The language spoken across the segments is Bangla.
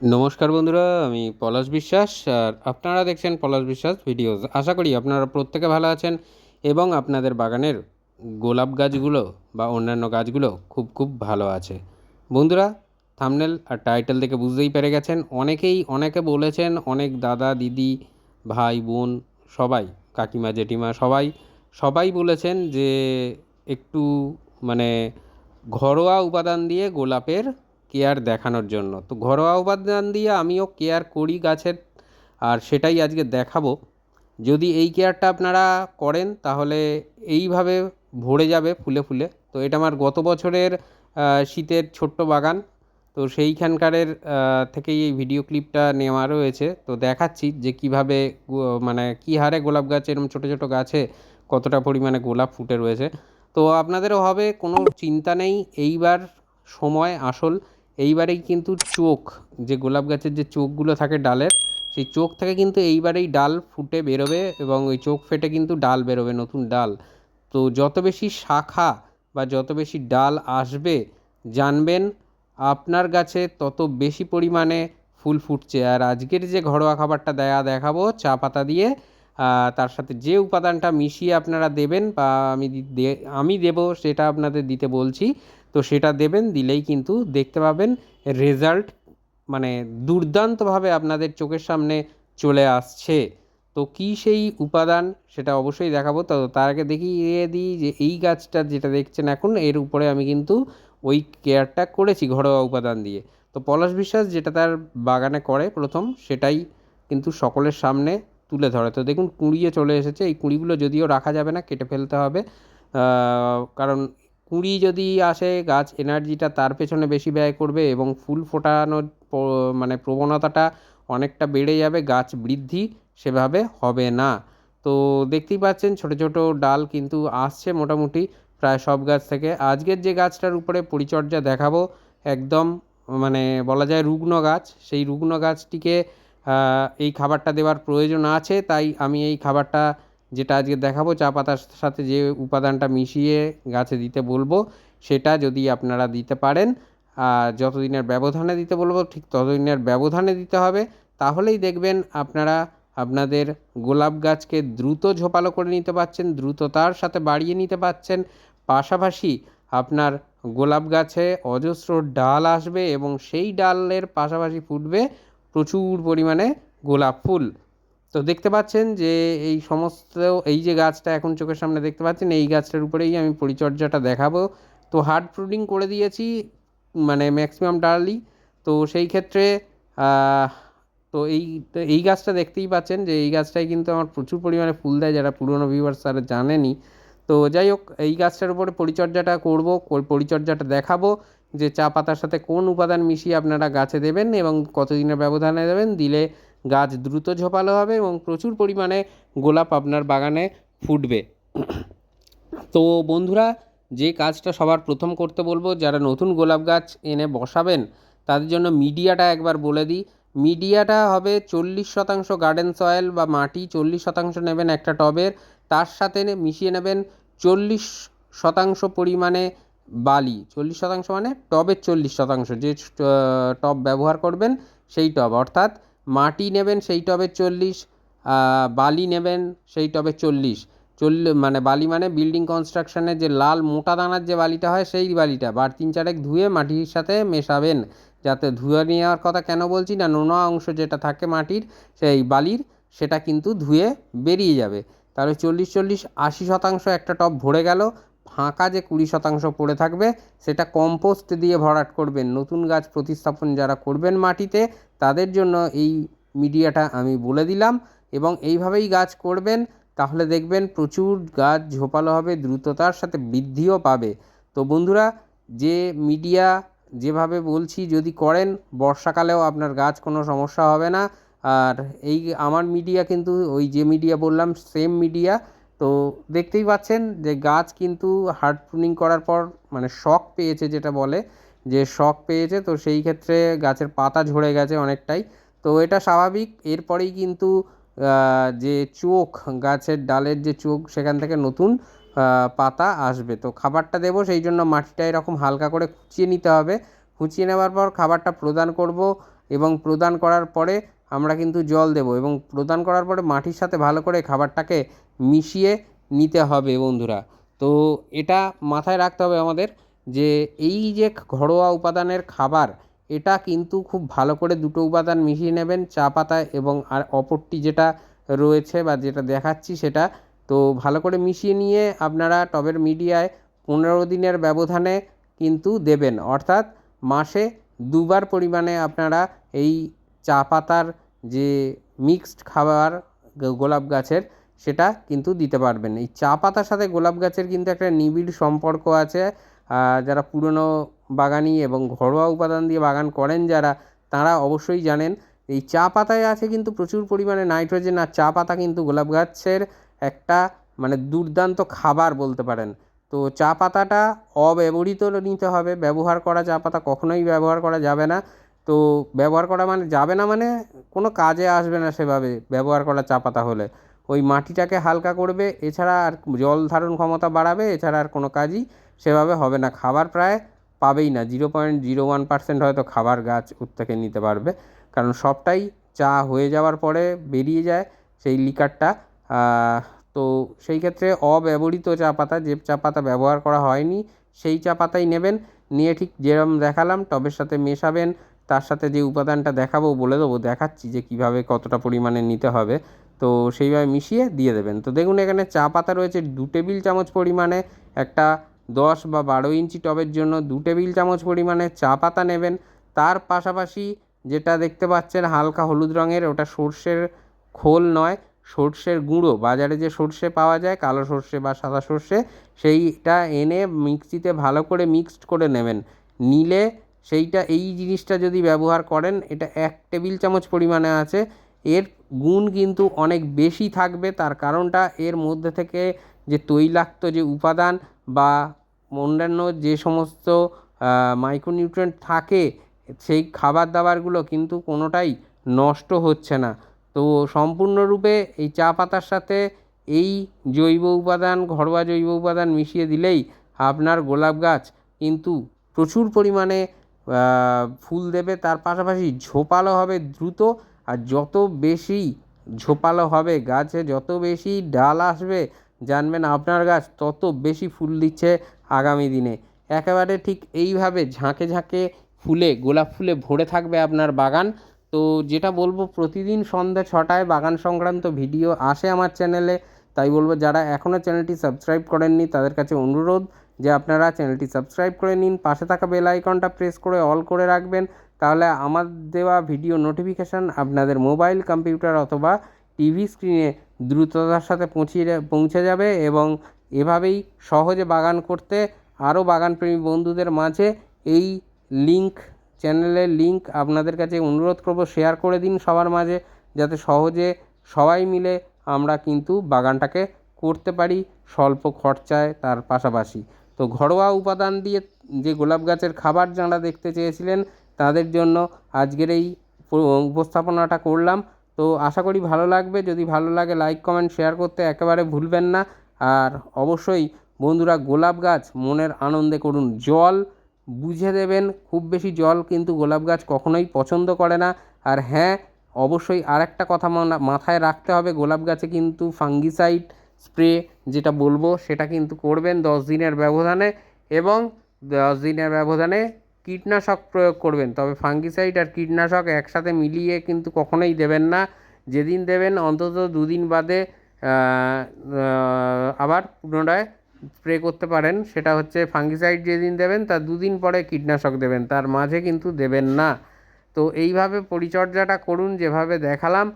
নমস্কার বন্ধুরা, আমি পলাশ বিশ্বাস আর আপনারা দেখছেন পলাশ বিশ্বাস ভিডিওস। আশা করি আপনারা প্রত্যেকে ভালো আছেন এবং আপনাদের বাগানের গোলাপ গাছগুলো বা অন্যান্য গাছগুলো খুব খুব ভালো আছে। বন্ধুরা থামনেল আর টাইটেল দেখে বুঝতেই পেরে গেছেন, অনেকেই অনেকে বলেছেন, অনেক দাদা, দিদি, ভাই, বোন, সবাই, কাকিমা, জেঠিমা, সবাই সবাই বলেছেন যে একটু মানে ঘরোয়া উপাদান দিয়ে গোলাপের কেয়ার দেখানোর জন্য। তো ঘরোয়া উপাদান দিয়ে আমিও কেয়ার করি গাছের, আর সেটাই আজকে দেখাবো। যদি এই কেয়ারটা আপনারা করেন, তাহলে এইভাবে ভরে যাবে ফুলে ফুলে। তো এটা আমার গত বছরের শীতের ছোট্ট বাগান। তো সেইখানকারের থেকেই এই ভিডিও ক্লিপটা নেওয়া রয়েছে। তো দেখাচ্ছি যে কীভাবে মানে কী হারে গোলাপ গাছ, এরকম ছোটো ছোটো গাছে কতটা পরিমাণে গোলাপ ফুটে রয়েছে। তো আপনাদেরও হবে, কোনো চিন্তা নেই। এইবার সময় আসল। এইবারেই কিন্তু চোখ, যে গোলাপ গাছের যে চোখগুলো থাকে ডালের, সেই চোখ থেকে কিন্তু এইবারেই ডাল ফুটে বেরোবে এবং ওই চোখ ফেটে কিন্তু ডাল বেরোবে, নতুন ডাল। তো যত বেশি শাখা বা যত বেশি ডাল আসবে, জানবেন আপনার গাছে তত বেশি পরিমাণে ফুল ফুটছে। আর আজকের যে ঘরোয়া খাবারটা দেয়া দেখাবো, চা পাতা দিয়ে তার সাথে যে উপাদানটা মিশিয়ে আপনারা দেবেন বা আমি আমি দেবো সেটা আপনাদের দিতে বলছি। তো সেটা দেবেন, দিলেই কিন্তু দেখতে পাবেন রেজাল্ট মানে দুর্দান্তভাবে আপনাদের চোখের সামনে চলে আসছে। তো কী সেই উপাদান সেটা অবশ্যই দেখাবো। তো তার আগে দেখিয়ে দিই যে এই গাছটা যেটা দেখছেন এখন, এর উপরে আমি কিন্তু ওই কেয়ারটা করেছি ঘরোয়া উপাদান দিয়ে। তো পলাশ বিশ্বাস যেটা তার বাগানে করে প্রথম, সেটাই কিন্তু সকলের সামনে তুলে ধরে। তো দেখুন কুঁড়িয়ে চলে এসেছে, এই কুঁড়িগুলো যদিও রাখা যাবে না, কেটে ফেলতে হবে। কারণ কুঁড়ি যদি আসে, গাছ এনার্জিটা তার পেছনে বেশি ব্যয় করবে এবং ফুল ফোটানোর মানে প্রবণতাটা অনেকটা বেড়ে যাবে, গাছ বৃদ্ধি সেভাবে হবে না। তো দেখতেই পাচ্ছেন, ছোটো ছোটো ডাল কিন্তু আসছে মোটামুটি প্রায় সব গাছ থেকে। আজকের যে গাছটার উপরে পরিচর্যা দেখাবো, একদম মানে বলা যায় রুগ্ন গাছ। সেই রুগ্ন গাছটিকে এই খাবারটা দেওয়ার প্রয়োজন আছে, তাই আমি এই খাবারটা যেটা আজকে দেখাবো, চা পাতার সাথে যে উপাদানটা মিশিয়ে গাছে দিতে বলব, সেটা যদি আপনারা দিতে পারেন, আর যতদিনের ব্যবধানে দিতে বলব, ঠিক ততদিনের ব্যবধানে দিতে হবে। তাহলেই দেখবেন আপনারা আপনাদের গোলাপ গাছকে দ্রুত ঝোপালো করে নিতে পারছেন দ্রুততার সাথে বাড়িয়ে নিতে পারছেন। পাশাপাশি আপনার গোলাপ গাছে অজস্র ডাল আসবে এবং সেই ডালের পাশাপাশি ফুটবে প্রচুর পরিমাণে গোলাপ ফুল। তো দেখতে পাচ্ছেন যে এই সমস্ত, এই যে গাছটা এখন চোখের সামনে দেখতে পাচ্ছেন, এই গাছটার উপরেই আমি পরিচর্যাটা দেখাবো। তো হার্ড প্রুডিং করে দিয়েছি মানে ম্যাক্সিমাম ডালই তো সেই ক্ষেত্রে তো এই এই গাছটা দেখতেই পাচ্ছেন যে এই গাছটাই কিন্তু আমার প্রচুর পরিমাণে ফুল দেয়, যারা পুরনো ভিউয়ার্স তারা জানেনি তো যাই হোক, এই গাছটার উপরে পরিচর্যাটা করব পরিচর্যাটা দেখাবো যে চা পাতার সাথে কোন উপাদান মিশিয়ে আপনারা গাছে দেবেন এবং কতদিনের ব্যবধানে দেবেন, দিলে গাছ দ্রুত ঝোপালো হবে এবং প্রচুর পরিমাণে গোলাপ আপনার বাগানে ফুটবে। তো বন্ধুরা, যে কাজটা সবার প্রথম করতে বলব, যারা নতুন গোলাপ গাছ এনে বসাবেন, তাদের জন্য মিডিয়াটা একবার বলে দিই। মিডিয়াটা হবে চল্লিশ শতাংশ গার্ডেন সয়েল বা মাটি, চল্লিশ শতাংশ নেবেন একটা টবের, তার সাথে মিশিয়ে নেবেন চল্লিশ শতাংশ পরিমাণে বালি। চল্লিশ শতাংশ মানে টবের চল্লিশ শতাংশ, যে টব ব্যবহার করবেন সেই টব। অর্থাৎ মাটি নেবেন সেই টবের চল্লিশ বালি নেবেন সেই টবের চল্লিশ। চল্লি মানে বালি মানে বিল্ডিং কনস্ট্রাকশনের যে লাল মোটা দানার যে বালিটা হয় সেই বালিটা। বার তিন চারেক ধুয়ে মাটির সাথে মেশাবেন। যাতে ধুয়ে নেওয়ার কথা কেন বলছি না, নোনা অংশ যেটা থাকে মাটির, সেই বালির, সেটা কিন্তু ধুয়ে বেরিয়ে যাবে। তাহলে চল্লিশ চল্লিশ, আশি শতাংশ একটা টব ভরে গেল। ফাঁকা যে কুড়ি শতাংশ পড়ে থাকবে, সেটা কম্পোস্ট দিয়ে ভরাট করবেন। নতুন গাছ প্রতিস্থাপন যারা করবেন মাটিতে, তাদের জন্য এই মিডিয়াটা আমি বলে দিলাম এবং এইভাবেই গাছ করবেন, তাহলে দেখবেন প্রচুর গাছ ঝোপালো হবে, দ্রুততার সাথে বৃদ্ধিও পাবে। তো বন্ধুরা, যে মিডিয়া যেভাবে বলছি, যদি করেন, বর্ষাকালেও আপনার গাছ কোনো সমস্যা হবে না। আর এই আমার মিডিয়া কিন্তু, ওই যে মিডিয়া বললাম, সেম মিডিয়া তো দেখতেই পাচ্ছেন যে গাছ কিন্তু হার্ড প্রুনিং করার পর মানে শক পেয়েছে যেটা বলে, যে শক পেয়েছে, তো সেই ক্ষেত্রে গাছের পাতা ঝরে গেছে অনেকটাই। তো এটা স্বাভাবিক। এরপরেই কিন্তু যে চোখ, গাছের ডালের যে চোখ, সেখান থেকে নতুন পাতা আসবে। তো খাবারটা দেবো, সেই জন্য মাটিটা এরকম হালকা করে খুঁচিয়ে নিতে হবে। খুঁচিয়ে নেওয়ার পর খাবারটা প্রদান করব এবং প্রদান করার পরে আমরা কিন্তু জল দেবো এবং প্রদান করার পরে মাটির সাথে ভালো করে খাবারটাকে মিশিয়ে নিতে হবে বন্ধুরা। তো এটা মাথায় রাখতে হবে আমাদের যে এই যে ঘরোয়া উপাদানের খাবার, এটা কিন্তু খুব ভালো করে দুটো উপাদান মিশিয়ে নেবেন চা পাতা এবং আর অপরটি যেটা রয়েছে বা যেটা দেখাচ্ছি সেটা। তো ভালো করে মিশিয়ে নিয়ে আপনারা টবের মিডিয়ায় পনেরো দিনের ব্যবধানে কিন্তু দেবেন। অর্থাৎ মাসে দুবার পরিমাণে আপনারা এই চা পাতার যে মিক্সড খাবার, গোলাপ গাছের সেটা কিন্তু দিতে পারবেন। এই চা পাতার সাথে গোলাপ গাছের কিন্তু একটা নিবিড় সম্পর্ক আছে। যারা পুরনো বাগানি এবং ঘরোয়া উপাদান দিয়ে বাগান করেন যারা, তারা অবশ্যই জানেন, এই চা পাতায় আছে কিন্তু প্রচুর পরিমাণে নাইট্রোজেন আর চা পাতা কিন্তু গোলাপ গাছের একটা মানে দুর্দান্ত খাবার বলতে পারেন। তো চা পাতাটা অব্যবহৃত নিতে হবে। ব্যবহার করা চা পাতা কখনোই ব্যবহার করা যাবে না। তো ব্যবহার করা মানে যাবে না মানে কোনো কাজে আসবে না সেভাবে ব্যবহার করা চা পাতা হলে। ওই মাটিটাকে হালকা করবে, এছাড়া আর জল ধারণ ক্ষমতা বাড়াবে, এছাড়া আর কোনো কাজই সেভাবে হবে না। খাবার প্রায় পাবেই না zero point zero one percent হয়তো খাবার গাছ ওর থেকে নিতে পারবে। কারণ সবটাই চা হয়ে যাওয়ার পরে বেরিয়ে যায় সেই লিকারটা। তো সেই ক্ষেত্রে অব্যবহৃত চা পাতা, যে চা পাতা ব্যবহার করা হয়নি সেই চা পাতাই নেবেন। নিয়ে ঠিক যেরকম দেখালাম, টবের সাথে মেশাবেন, তার সাথে যে উপাদানটা দেখাবো বলে দেবো, দেখাচ্ছি যে কীভাবে কতটা পরিমাণে নিতে হবে। তো সেইভাবে মিশিয়ে দিয়ে দেবেন। তো দেখুন এখানে চা পাতা রয়েছে দু টেবিল চামচ পরিমাণে, একটা দশ বা বারো ইঞ্চি টবের জন্য দু টেবিল চামচ পরিমাণে চা পাতা নেবেন। তার পাশাপাশি যেটা দেখতে পাচ্ছেন হালকা হলুদ রঙের, ওটা সর্ষের খোল নয়, সর্ষের গুঁড়ো। বাজারে যে সর্ষে পাওয়া যায়, কালো সর্ষে বা সাদা সর্ষে, সেইটা এনে মিক্সিতে ভালো করে মিক্সড করে নেবেন। নিলে সেইটা, এই জিনিসটা যদি ব্যবহার করেন, এটা এক টেবিল চামচ পরিমাণে আছে। এর গুণ কিন্তু অনেক বেশি থাকবে। তার কারণটা এর মধ্যে থেকে যে তৈলাক্ত যে উপাদান বা অন্যান্য যে সমস্ত মাইক্রোনিউট্রিয়েন্ট থাকে, সেই খাবার দাবারগুলো কিন্তু কোনোটাই নষ্ট হচ্ছে না। তো সম্পূর্ণরূপে এই চা পাতার সাথে এই জৈব উপাদান, ঘরোয়া জৈব উপাদান মিশিয়ে দিলেই আপনার গোলাপ গাছ কিন্তু প্রচুর পরিমাণে ফুল দেবে। তার পাশাপাশি ঝোপালো হবে দ্রুত আর যত বেশি ঝোপালো হবে গাছে, যত বেশি ডাল আসবে, জানবেন আপনার গাছ তত বেশি ফুল দিচ্ছে আগামী দিনে। একেবারে ঠিক এইভাবে ঝাঁকে ঝাঁকে ফুলে, গোলাপ ফুলে ভরে থাকবে আপনার বাগান। তো যেটা বলব, প্রতিদিন সন্ধ্যে ছটায় বাগান সংক্রান্ত ভিডিও আসে আমার চ্যানেলে। তাই বলব, যারা এখনও চ্যানেলটি সাবস্ক্রাইব করেননি, তাদের কাছে অনুরোধ যে আপনারা চ্যানেলটি সাবস্ক্রাইব করে নিন। পাশে থাকা বেল আইকনটা প্রেস করে অল করে রাখবেন। তাহলে আমার দেওয়া ভিডিও নোটিফিকেশান আপনাদের মোবাইল কম্পিউটার অথবা টিভি স্ক্রিনে দ্রুততার সাথে পৌঁছিয়ে পৌঁছে যাবে এবং এভাবেই সহজে বাগান করতে আরও বাগানপ্রেমী বন্ধুদের মাঝে এই লিঙ্ক চ্যানেলের লিঙ্ক আপনাদের কাছে অনুরোধ করব শেয়ার করে দিন সবার মাঝে যাতে সহজে সবাই মিলে আমরা কিন্তু বাগানটাকে করতে পারি স্বল্প খরচায় তার পাশাপাশি। তো ঘরোয়া উপাদান দিয়ে যে গোলাপ গাছের খাবার যারা দেখতে চেয়েছিলেন তাদের জন্য আজকের এই উপস্থাপনাটা করলাম। তো আশা করি ভালো লাগবে। যদি ভালো লাগে লাইক কমেন্ট শেয়ার করতে একেবারে ভুলবেন না। আর অবশ্যই বন্ধুরা, গোলাপ গাছ মনের আনন্দে করুন। জল বুঝে দেবেন, খুব বেশি জল কিন্তু গোলাপ গাছ কখনোই পছন্দ করে না। আর হ্যাঁ অবশ্যই আরেকটা কথা মাথায় রাখতে হবে, গোলাপ গাছে কিন্তু ফাঙ্গিসাইড স্প্রে যেটা বলব, সেটা কিন্তু করবেন দশ দিনের ব্যবধানে। এবং দশ দিনের ব্যবধানে কীটনাশক প্রয়োগ করবেন। তবে ফাঙ্গিসাইড আর কীটনাশক একসাথে মিলিয়ে কিন্তু কখনোই দেবেন না। যেদিন দেবেন, অন্তত দুদিন বাদে আবার পুনরায় স্প্রে করতে পারেন। সেটা হচ্ছে ফাঙ্গিসাইড যেদিন দেবেন, তার দুদিন পরে কীটনাশক দেবেন। তার মাঝে কিন্তু দেবেন না। তো এইভাবে পরিচর্যাটা করুন, যেভাবে দেখালাম।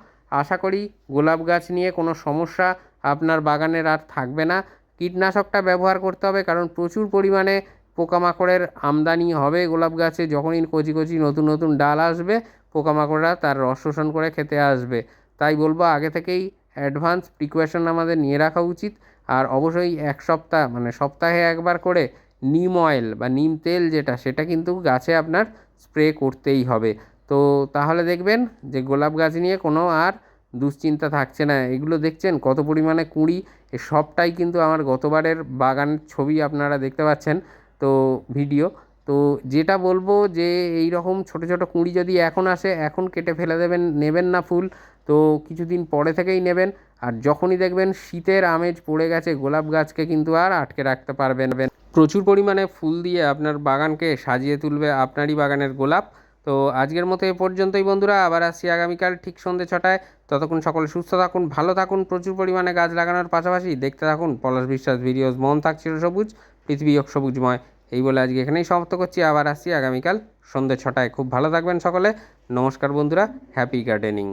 আশা করি গোলাপ গাছ নিয়ে কোনো সমস্যা আপনার বাগানের আর থাকবে না। কীটনাশকটা ব্যবহার করতে হবে, কারণ প্রচুর পরিমাণে পোকামাকড়ের আমদানি হবে গোলাপ গাছে যখনই কচি কচি নতুন নতুন ডাল আসবে, পোকামাকড়রা তার রস শোষণ করে খেতে আসবে। তাই বলব আগে থেকেই অ্যাডভান্স প্রিকোয়েশন আমাদের নিয়ে রাখা উচিত। আর অবশ্যই এক সপ্তাহ মানে সপ্তাহে একবার করে নিম অয়েল বা নিম তেল যেটা, সেটা কিন্তু গাছে আপনার স্প্রে করতেই হবে। তো তাহলে দেখবেন যে গোলাপ গাছ নিয়ে কোনো আর দুশ্চিন্তা থাকছে না। এগুলো দেখছেন কত পরিমাণে কুঁড়ি সবটাই কিন্তু আমার গতবারের বাগানের ছবি আপনারা দেখতে পাচ্ছেন। তো ভিডিও। তো যেটা বলব যে এই রকম ছোটো ছোটো কুঁড়ি যদি এখন আসে, এখন কেটে ফেলে দেবেন, নেবেন না ফুল। তো কিছুদিন পরে থেকেই নেবেন। আর যখনই দেখবেন শীতের আমেজ পড়ে গেছে, গোলাপ গাছকে কিন্তু আর আটকে রাখতে পারবেন প্রচুর পরিমাণে ফুল দিয়ে আপনার বাগানকে সাজিয়ে তুলবে আপনারই বাগানের গোলাপ। তো আজকের মতো এ পর্যন্তই বন্ধুরা। আবার আসছি আগামীকাল ঠিক সন্ধ্যে ছটায়। ততক্ষণ সকলে সুস্থ থাকুন, ভালো থাকুন, প্রচুর পরিমাণে গাছ লাগানোর পাশাপাশি দেখতে থাকুন পলাশ বিশ্বাস ভিডিওস। মন থাকছিল সবুজ। পৃথিবী হোক সবুজময় এই বলে আজকে এখানেই সমাপ্ত করছি। আবার আসছি আগামীকাল সন্ধ্যে ছটায়। খুব ভালো থাকবেন সকলে। নমস্কার বন্ধুরা। Happy gardening.